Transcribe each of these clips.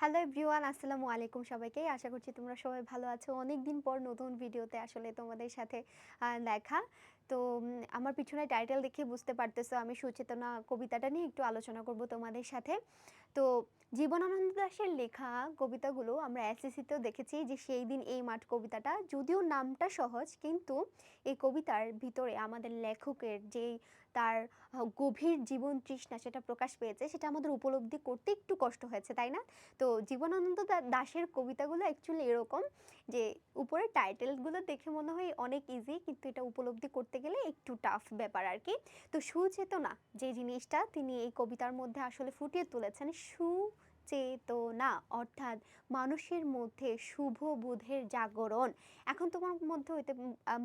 Hello everyone আসসালামু আলাইকুম সবাইকে। আশা করছি তোমরা সবাই ভালো আছো। অনেক দিন পর নতুন ভিডিওতে আসলে তোমাদের সাথে দেখা। তো আমার পিছনে টাইটেল দেখে বুঝতে পারতেছো, আমি সুচেতনা কবিতাটা নিয়ে একটু আলোচনা করব তোমাদের সাথে। তো জীবনানন্দ দাশের লেখা কবিতাগুলো আমরা এসএসসিতেও দেখেছি যে সেই দিন এই মাঠ কবিতাটা, যদিও নামটা সহজ, কিন্তু এই কবিতার ভিতরে আমাদের লেখকের যেই তার গভীর জীবন তৃষ্ণা সেটা প্রকাশ পেয়েছে, সেটা আমাদের উপলব্ধি করতে একটু কষ্ট হয়েছে, তাই না? তো জীবনানন্দ দা- দাশের কবিতাগুলো অ্যাকচুয়ালি এরকম যে উপরে টাইটেলগুলো দেখে মনে হয় অনেক ইজি কিন্তু এটা উপলব্ধি করতে গেলে একটু টাফ ব্যাপার আর কি। তো সুচেতনা যে জিনিসটা তিনি এই কবিতার মধ্যে আসলে ফুটিয়ে তুলেছেন সুচেতনা অর্থাৎ মানুষের মধ্যে শুভ বোধের জাগরণ। এখন তোমার মধ্যে হইতে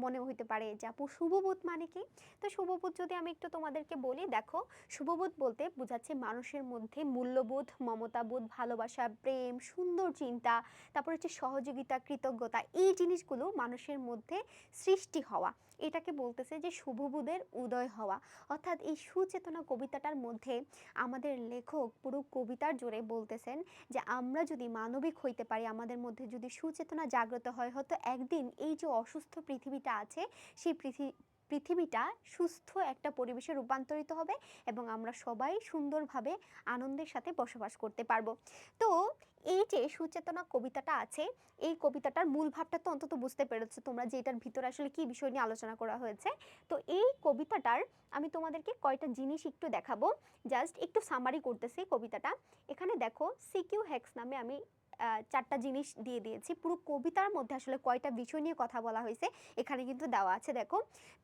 মনে হইতে পারে যে আপু শুভবোধ মানে কি? তো শুভবোধ যদি আমি একটু তোমাদেরকে বলি, দেখো শুভবোধ বলতে বোঝাচ্ছে মানুষের মধ্যে মূল্যবোধ, মমতাবোধ, ভালোবাসা, প্রেম, সুন্দর চিন্তা, তারপর হচ্ছে সহযোগিতা, কৃতজ্ঞতা, এই জিনিসগুলো মানুষের মধ্যে সৃষ্টি হওয়া। এটাকে বলতেছে যে শুভবোধের উদয় হওয়া। অর্থাৎ এই সুচেতনা কবিতাটার মধ্যে আমাদের লেখক পুরো কবিতার জোরে বলতেছেন যে আমরা যদি মানবিক হইতে পারি, আমাদের মধ্যে যদি সুচেতনা জাগ্রত হয়, হয়তো একদিন এই যে অসুস্থ পৃথিবীটা আছে, সেই পৃথিবী পৃথিবীটা সুস্থ একটা পরিবেশে রূপান্তরিত হবে এবং আমরা সবাই সুন্দরভাবে আনন্দের সাথে বসবাস করতে পারব। তো এই যে সুচেতনা কবিতাটা আছে, এই কবিতাটার মূল ভাবটা তো অন্তত বুঝতে পেরেছ তোমরা যে এটার ভিতরে আসলে কি বিষয় নিয়ে আলোচনা করা হয়েছে। তো এই কবিতাটার আমি তোমাদেরকে কয়টা জিনিস একটু দেখাবো। জাস্ট একটু সামারি করতেছি কবিতাটা। এখানে দেখো, সিকিউ হ্যাক্স নামে আমি চারটা জিনিস দিয়ে দিয়েছি। পুরো কবিতার মধ্যে আসলে কয়টা বিষয় নিয়ে কথা বলা হয়েছে, এখানে কিন্তু দেওয়া আছে। দেখো,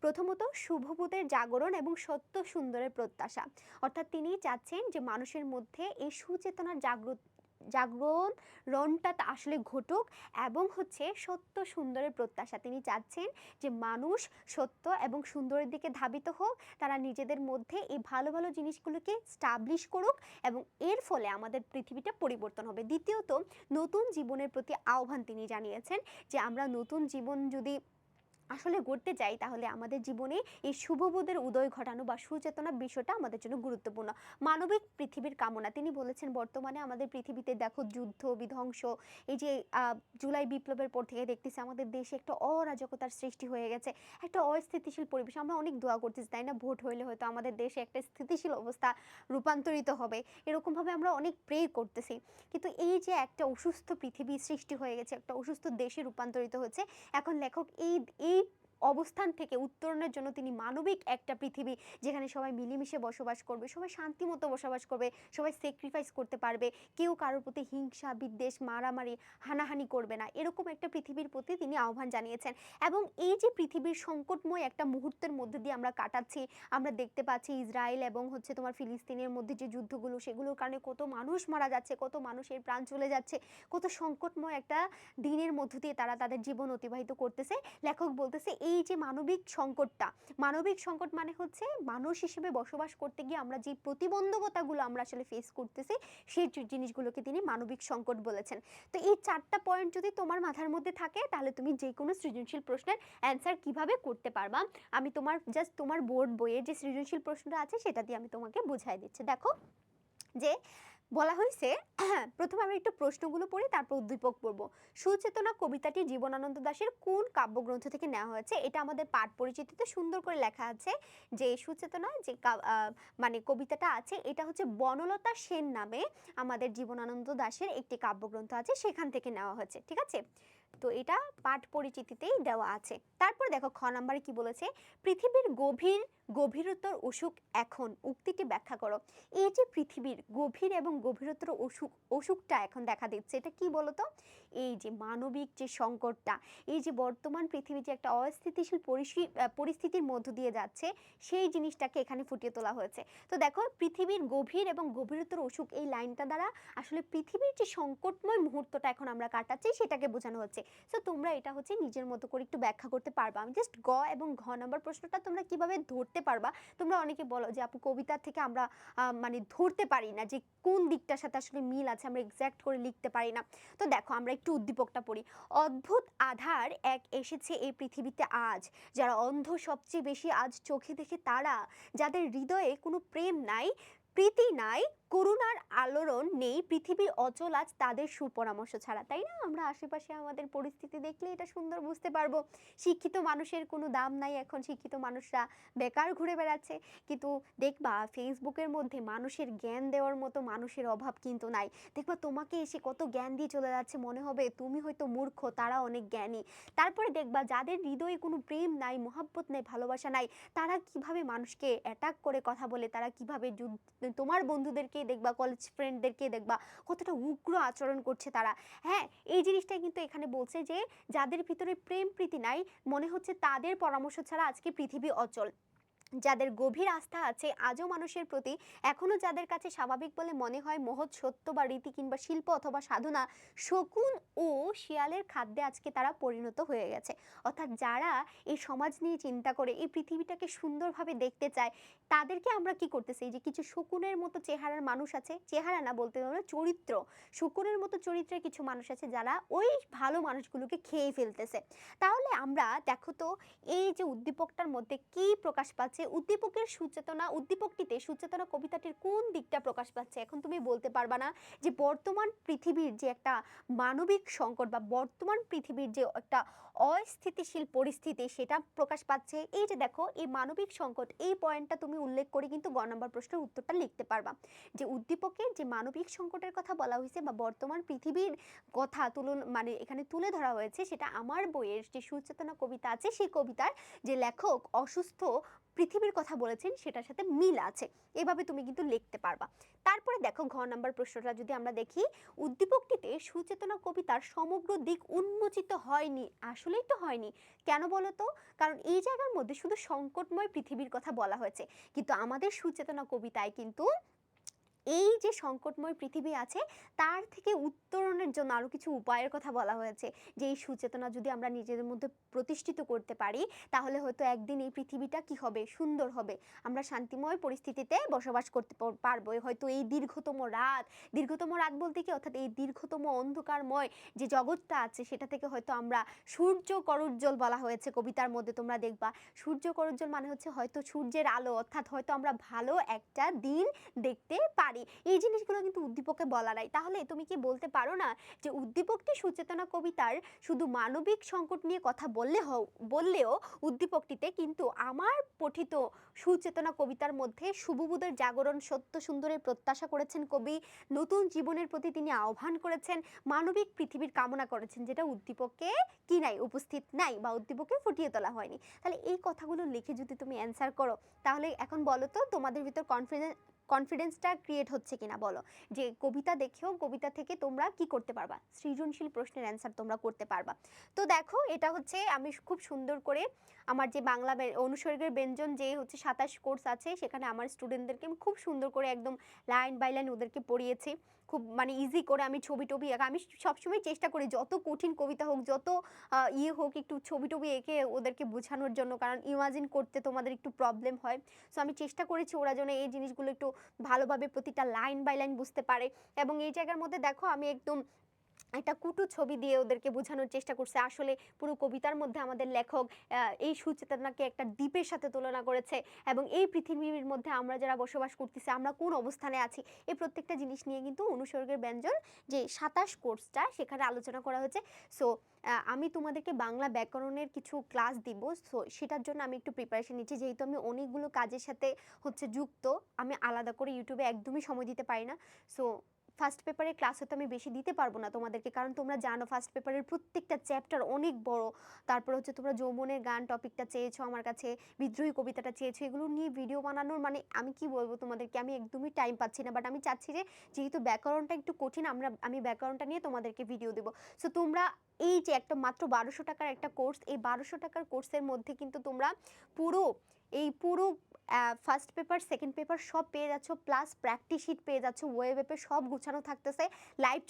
প্রথমত শুভভূতের জাগরণ এবং সত্য সুন্দরের প্রত্যাশা। অর্থাৎ তিনি চাচ্ছেন যে মানুষের মধ্যে এই সুচেতনার জাগ্রত জাগরণ রণটা আসলে ঘটুক এবং হচ্ছে সত্য সুন্দরের প্রত্যাশা। তিনি চাচ্ছেন যে মানুষ সত্য এবং সুন্দরের দিকে ধাবিত হোক, তারা নিজেদের মধ্যে এই ভালো ভালো জিনিসগুলোকে স্টাবলিশ করুক এবং এর ফলে আমাদের পৃথিবীটা পরিবর্তন হবে। দ্বিতীয়ত, নতুন জীবনের প্রতি আহ্বান তিনি জানিয়েছেন যে আমরা নতুন জীবন যদি আসলে গড়তে যাই তাহলে আমাদের জীবনে এই শুভবোধের উদয় ঘটানো বা সুচেতনা বিষয়টা আমাদের জন্য গুরুত্বপূর্ণ। মানবিক পৃথিবীর কামনা, তিনি বলেছেন বর্তমানে আমাদের পৃথিবীতে দেখো যুদ্ধ, বিধ্বংস, এই যে জুলাই বিপ্লবের পর থেকে দেখতেছি আমাদের দেশে একটা অরাজকতার সৃষ্টি হয়ে গেছে, একটা অস্থিতিশীল পরিবেশ। আমরা অনেক দোয়া করতেছি, তাই না? ভোট হইলে হয়তো আমাদের দেশে একটা স্থিতিশীল অবস্থা রূপান্তরিত হবে। এরকমভাবে আমরা অনেক প্রে করতেছি। কিন্তু এই যে একটা অসুস্থ পৃথিবী সৃষ্টি হয়ে গেছে, একটা অসুস্থ দেশে রূপান্তরিত হচ্ছে, এখন লেখক এই এই অবস্থান থেকে উত্তরণের জন্য তিনি মানবিক একটা পৃথিবী যেখানে সবাই মিলেমিশে বসবাস করবে, সবাই শান্তিমতো বসবাস করবে, সবাই স্যাক্রিফাইস করতে পারবে, কেউ কারোর প্রতি হিংসা, বিদ্বেষ, মারামারি, হানাহানি করবে না, এরকম একটা পৃথিবীর প্রতি তিনি আহ্বান জানিয়েছেন। এবং এই যে পৃথিবীর সংকটময় একটা মুহূর্তের মধ্যে দিয়ে আমরা কাটাচ্ছি, আমরা দেখতে পাচ্ছি ইসরায়েল এবং হচ্ছে তোমার ফিলিস্তিনের মধ্যে যে যুদ্ধগুলো, সেগুলোর কারণে কত মানুষ মারা যাচ্ছে, কত মানুষের প্রাণ চলে যাচ্ছে, কত সংকটময় একটা দিনের মধ্য দিয়ে তারা তাদের জীবন অতিবাহিত করতেছে। লেখক বলতেছে এই যে মানবিক সংকটটা, মানবিক সংকট মানে হচ্ছে মানুষ হিসেবে বসবাস করতে গিয়ে আমরা যে প্রতিবন্ধকতাগুলো আমরা আসলে ফেস করতেছি, সেই জিনিসগুলোকে তিনি মানবিক সংকট বলেছেন। তো এই চারটা পয়েন্ট যদি তোমার মাথার মধ্যে থাকে, তাহলে তুমি যে কোনো সৃজনশীল প্রশ্নের অ্যান্সার কীভাবে করতে পারবা? আমি তোমার জাস্ট তোমার বোর্ড বইয়ে যে সৃজনশীল প্রশ্নটা আছে, সেটা দিয়ে আমি তোমাকে বুঝাই দিচ্ছি। দেখো যে বলা হয়েছে, প্রথমে আমি একটু প্রশ্নগুলো পড়ি তারপর উদ্দীপক পড়ব। সুচেতনা কবিতাটি জীবনানন্দ দাশের কোন কাব্যগ্রন্থ থেকে নেওয়া হয়েছে? এটা আমাদের পাঠ পরিচিতিতে সুন্দর করে লেখা আছে যে সুচেতনা যে মানে কবিতাটা আছে, এটা হচ্ছে বনলতা সেন নামে আমাদের জীবনানন্দ দাশের একটি কাব্যগ্রন্থ আছে, সেখান থেকে নেওয়া হয়েছে, ঠিক আছে? তো এটা পাঠ পরিচিতিতেই দেওয়া আছে। তারপর দেখো, খ নাম্বারে কি বলেছে? পৃথিবীর গভীর গভীরতর অসুখ এখন, উক্তিটি ব্যাখ্যা করো। এই যে পৃথিবীর গভীর এবং গভীরতর অসুখ, অসুখটা এখন দেখা দিচ্ছে, এটা কি বলতো? এই যে মানবিক যে সংকটটা, এই যে বর্তমান পৃথিবী যে একটা অস্থিতিশীল পরিস্থি- পরিস্থিতির মধ্য দিয়ে যাচ্ছে, সেই জিনিসটাকে এখানে ফুটিয়ে তোলা হয়েছে। তো দেখো, পৃথিবীর গভীর এবং গভীরতর অসুখ, এই লাইনটা দ্বারা আসলে পৃথিবীর যে সংকটময় মুহূর্তটা এখন আমরা কাটাচ্ছি, সেটাকে বোঝানো হচ্ছে। সো তোমরা এটা হচ্ছে নিজের মতো করে একটু ব্যাখ্যা করতে পারবা। আমি জাস্ট গ এবং ঘ নাম্বার প্রশ্নটা তোমরা কীভাবে ধরতে পারবা। তোমরা অনেকে বলো যে, আপু কবিতা থেকে আমরা মানে ধরতে পারি না যে, কোন দিকটার সাথে আসলে মিল আছে, আমরা এক্স্যাক্ট করে লিখতে পারি না। তো দেখো, আমরা একটু উদ্দীপকটা পড়ি। অদ্ভুত আধার এক এসেছে এই পৃথিবীতে আজ, যারা অন্ধ সবচেয়ে বেশি আজ চোখে দেখে তারা, যাদের হৃদয়ে কোনো প্রেম নাই, প্রীতি নাই করুণার আলোড়ন নেই, পৃথিবী অচল আজ তাদের সুপরামর্শ ছাড়া, তাই না? আমরা আশেপাশে আমাদের পরিস্থিতি দেখলে এটা সুন্দর বুঝতে পারব। শিক্ষিত মানুষের কোনো দাম নাই এখন, শিক্ষিত মানুষরা বেকার ঘুরে বেড়াচ্ছে। কিন্তু দেখবা, ফেসবুকের মধ্যে মানুষের জ্ঞান দেওয়ার মতো মানুষের অভাব কিন্তু নাই। দেখবা, তোমাকে এসে কত জ্ঞান দিয়ে চলে যাচ্ছে, মনে হবে তুমি হয়তো মূর্খ, তারা অনেক জ্ঞানী। তারপরে দেখবা, যাদের হৃদয়ে কোনো প্রেম নাই, মহাব্বত নাই, ভালোবাসা নাই, তারা কীভাবে মানুষকে অ্যাটাক করে কথা বলে, তারা কীভাবে তোমার বন্ধুদেরকে দেখবা কলেজ ফ্রেন্ডদেরকে দেখবা, কতটা উগ্র আচরণ করছে তারা। হ্যাঁ এই জিনিসটাই কিন্তু এখানে বলছে যে, যাদের ভিতরে প্রেম প্রীতি নাই, মনে হচ্ছে তাদের পরামর্শ ছাড়া আজকে পৃথিবী অচল। যাদের গভীর আস্থা আছে, আজও মানুষের প্রতি, এখনও যাদের কাছে স্বাভাবিক বলে মনে হয় মহৎ সত্য বা রীতি কিংবা শিল্প অথবা সাধনা, শকুন ও শিয়ালের খাদ্যে আজকে তারা পরিণত হয়ে গেছে। অর্থাৎ যারা এই সমাজ নিয়ে চিন্তা করে, এই পৃথিবীটাকে সুন্দরভাবে দেখতে চায়, তাদেরকে আমরা কি করতেছি? যে কিছু শকুনের মতো চেহারার মানুষ আছে, চেহারা না বলতে পারব চরিত্র। শকুনের মতো চরিত্রের কিছু মানুষ আছে যারা ওই ভালো মানুষগুলোকে খেয়ে ফেলতেছে। তাহলে আমরা, দেখো তো, এই যে উদ্দীপকটার মধ্যে কি প্রকাশ পাচ্ছে? উদ্দীপকের সুচেতনা, উদ্দীপকটিতে সুচেতনা কবিতাটির কোন দিকটা প্রকাশ পাচ্ছে? এখন তুমি বলতে পারবা না যে বর্তমান পৃথিবীর যে একটা মানবিক সংকট বা বর্তমান পৃথিবীর যে একটা অস্থিতিশীল পরিস্থিতি সেটা প্রকাশ পাচ্ছে। এই যে দেখো, এই মানবিক সংকট, এই পয়েন্টটা তুমি উল্লেখ করে কিন্তু গ নম্বর প্রশ্নের উত্তরটা লিখতে পারবা। যে উদ্দীপকের যে মানবিক সংকটের কথা বলা হয়েছে বা বর্তমান পৃথিবীর কথা তুলন মানে এখানে তুলে ধরা হয়েছে, সেটা আমার বইয়ের যে সুচেতনা কবিতা আছে, সেই কবিতার যে লেখক অসুস্থ পৃথিবীর কথা বলেছেন, সেটার সাথে মিল আছে। এভাবে তুমি কিন্তু লিখতে পারবা। তারপরে দেখো ঘ নাম্বার প্রশ্নটা যদি আমরা দেখি, উদ্দীপকটিতে সুচেতনা কবিতার সমগ্র দিক উন্মোচিত হয়নি, আসলেই তো হয়নি। কেন বলো তো? কারণ এই জায়গার মধ্যে শুধু সংকটময় পৃথিবীর কথা বলা হয়েছে। কিন্তু আমাদের সুচেতনা কবিতায় কিন্তু এই যে সংকটময় পৃথিবী আছে, তার থেকে উত্তরণের জন্য আরও কিছু উপায়ের কথা বলা হয়েছে। যে এই সুচেতনা যদি আমরা নিজেদের মধ্যে প্রতিষ্ঠিত করতে পারি, তাহলে হয়তো একদিন এই পৃথিবীটা কি হবে? সুন্দর হবে। আমরা শান্তিময় পরিস্থিতিতে বসবাস করতে পারব। হয়তো এই দীর্ঘতম রাত দীর্ঘতম রাত বলতে কি? অর্থাৎ এই দীর্ঘতম অন্ধকারময় যে জগৎটা আছে, সেটা থেকে হয়তো আমরা সূর্য করুজ্জ্বল বলা হয়েছে কবিতার মধ্যে, তোমরা দেখবা। সূর্য করুজ্জ্বল মানে হচ্ছে হয়তো সূর্যের আলো, অর্থাৎ হয়তো আমরা ভালো একটা দিন দেখতে পারি। এই জিনিসগুলো কিন্তু উদ্দীপকে বলা নাই। তাহলে তুমি কি বলতে পারো না যে উদ্দীপকটি সুচেতনা কবিতার শুধু মানবিক সংকট নিয়ে কথা বললে হও, বললেও উদ্দীপকটিতে কিন্তু আমার পঠিত সুচেতনা কবিতার মধ্যে শুভবুদের জাগরণ, সত্য সুন্দরের প্রত্যাশা করেছেন কবি, নতুন জীবনের প্রতি তিনি আহ্বান করেছেন, মানবিক পৃথিবীর কামনা করেছেন, যেটা উদ্দীপকে কি নাই, উপস্থিত নাই বা উদ্দীপকে ফুটিয়ে তোলা হয়নি। তাহলে এই কথাগুলো লিখে যদি তুমি অ্যান্সার করো, তাহলে এখন বলো তো তোমাদের ভিতর কনফিডেন্স কনফিডেন্সটা ক্রিয়েট হচ্ছে কিনা বলো? যে কবিতা দেখেও কবিতা থেকে তোমরা কি করতে পারবা? সৃজনশীল প্রশ্নের অ্যান্সার তোমরা করতে পারবা। তো দেখো, এটা হচ্ছে আমি খুব সুন্দর করে আমার যে বাংলা অনুসর্গের ব্যঞ্জন যে হচ্ছে সাতাশ কোর্স আছে, সেখানে আমার স্টুডেন্টদেরকে আমি খুব সুন্দর করে একদম লাইন বাই লাইন ওদেরকে পড়িয়েছি। খুব মানে ইজি করে আমি ছবি টবি এঁকা আমি সবসময় চেষ্টা করি যত কঠিন কবিতা হোক, যত ইয়ে হোক একটু ছবি টবি এঁকে ওদেরকে বোঝানোর জন্য, কারণ ইমাজিন করতে তোমাদের একটু প্রবলেম হয়। সো আমি চেষ্টা করেছি ওরা যেন এই জিনিসগুলো একটু ভালোভাবে প্রতিটা লাইন বাই লাইন বুঝতে পারে। এবং এই জায়গার মধ্যে দেখো আমি একদম একটা কুটু ছবি দিয়ে ওদেরকে বোঝানোর চেষ্টা করছে। আসলে পুরো কবিতার মধ্যে আমাদের লেখক এই সুচেতনাকে একটা দ্বীপের সাথে তুলনা করেছে এবং এই পৃথিবীর মধ্যে আমরা যারা বসবাস করতেছি, আমরা কোন অবস্থানে আছি, এই প্রত্যেকটা জিনিস নিয়ে কিন্তু অনুসর্গের ব্যঞ্জন যে সাতাশ কোর্সটা সেখানে আলোচনা করা হয়েছে। সো আমি তোমাদেরকে বাংলা ব্যাকরণের কিছু ক্লাস দিব। সো সেটার জন্য আমি একটু প্রিপারেশন নিচ্ছি। যেহেতু আমি অনেকগুলো কাজের সাথে হচ্ছে যুক্ত, আমি আলাদা করে ইউটিউবে একদমই সময় দিতে পারি না। সো ফার্স্ট পেপারের ক্লাস হয়তো আমি বেশি দিতে পারব না তোমাদেরকে, কারণ তোমরা জানো ফার্স্ট পেপারের প্রত্যেকটা চ্যাপ্টার অনেক বড়। তারপর হচ্ছে তোমরা যৌবনের গান টপিকটা চেয়েছো আমার কাছে, বিদ্রোহী কবিতাটা চেয়েছো, এগুলো নিয়ে ভিডিও বানানোর মানে আমি কি বলব তোমাদেরকে, আমি একদমই টাইম পাচ্ছি না বাট আমি চাচ্ছি যে যেহেতু ব্যাকরণটা একটু কঠিন, আমরা, আমি ব্যাকরণটা নিয়ে তোমাদেরকে ভিডিও দেবো। সো তোমরা এই যে একটা মাত্র বারোশো টাকার একটা কোর্স এই বারোশো টাকার কোর্সের মধ্যে কিন্তু তোমরা পুরো এই পুরো ফার্স্ট পেপার সেকেন্ড পেপার সব পেয়ে যাচ্ছ প্লাস প্র্যাকটিস শিট পেয়ে যাচ্ছ ওয়েব অ্যাপে সব গুছানো থাকতেছে লাইভ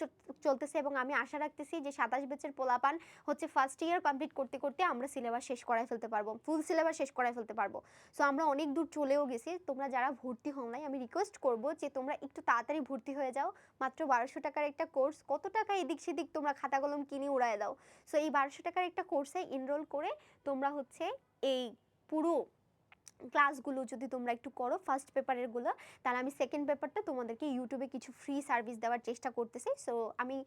চলতেছে এবং আমি আশা রাখতেছি যে সাতাশ বেচের পোলাপান হচ্ছে ফার্স্ট ইয়ার কমপ্লিট করতে করতে আমরা সিলেবাস শেষ করায় ফেলতে পারব ফুল সিলেবাস শেষ করায় ফেলতে পারব। সো আমরা অনেক দূর চলেও গেছি, তোমরা যারা ভর্তি হও নাই, আমি রিকোয়েস্ট করব যে তোমরা একটু তাড়াতাড়ি ভর্তি হয়ে যাও, মাত্র বারোশো টাকার একটা কোর্স কত টাকা এদিক সেদিক তোমরা খাতা কলম কিনে উড়ায় দাও। সো এই বারোশো টাকার একটা কোর্সে এনরোল করে তোমরা হচ্ছে এই পুরো ক্লাসগুলো যদি তোমরা একটু করো ফার্স্ট পেপারেরগুলো তাহলে আমি সেকেন্ড পেপারটা তোমাদেরকে ইউটিউবে কিছু ফ্রি সার্ভিস দেওয়ার চেষ্টা করতেছি। সো আমি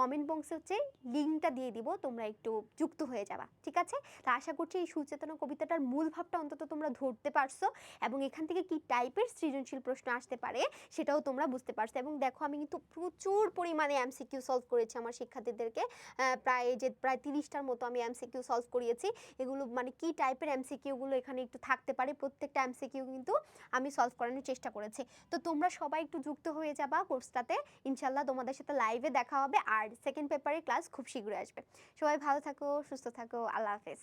কমেন্ট বক্সে হচ্ছে লিঙ্কটা দিয়ে দিব, তোমরা একটু যুক্ত হয়ে যাবা, ঠিক আছে? তা আশা করছি এই সুচেতনা কবিতাটার মূল ভাবটা অন্তত তোমরা ধরতে পারছ এবং এখান থেকে কি টাইপের সৃজনশীল প্রশ্ন আসতে পারে সেটাও তোমরা বুঝতে পারছ। এবং দেখো, আমি কিন্তু প্রচুর পরিমাণে এমসিকিউ সলভ করেছি আমার শিক্ষার্থীদেরকে। প্রায় যে, প্রায় তিরিশটার মতো আমি এমসিকিউ সলভ করিয়েছি। এগুলো মানে কি টাইপের এমসিকিউগুলো এখানে একটু থাকতে পারে, প্রত্যেকটা এমসিকিউ কিন্তু আমি সলভ করানোর চেষ্টা করেছি। তো তোমরা সবাই একটু যুক্ত হয়ে যাবা কোর্সটাতে ইনশাল্লাহ তোমাদের সাথে লাইভে দেখা হবে আর সেকেন্ড পেপারের ক্লাস খুব শীঘ্রই আসবে। সবাই ভালো থাকো, সুস্থ থাকো, আল্লাহ হাফেজ।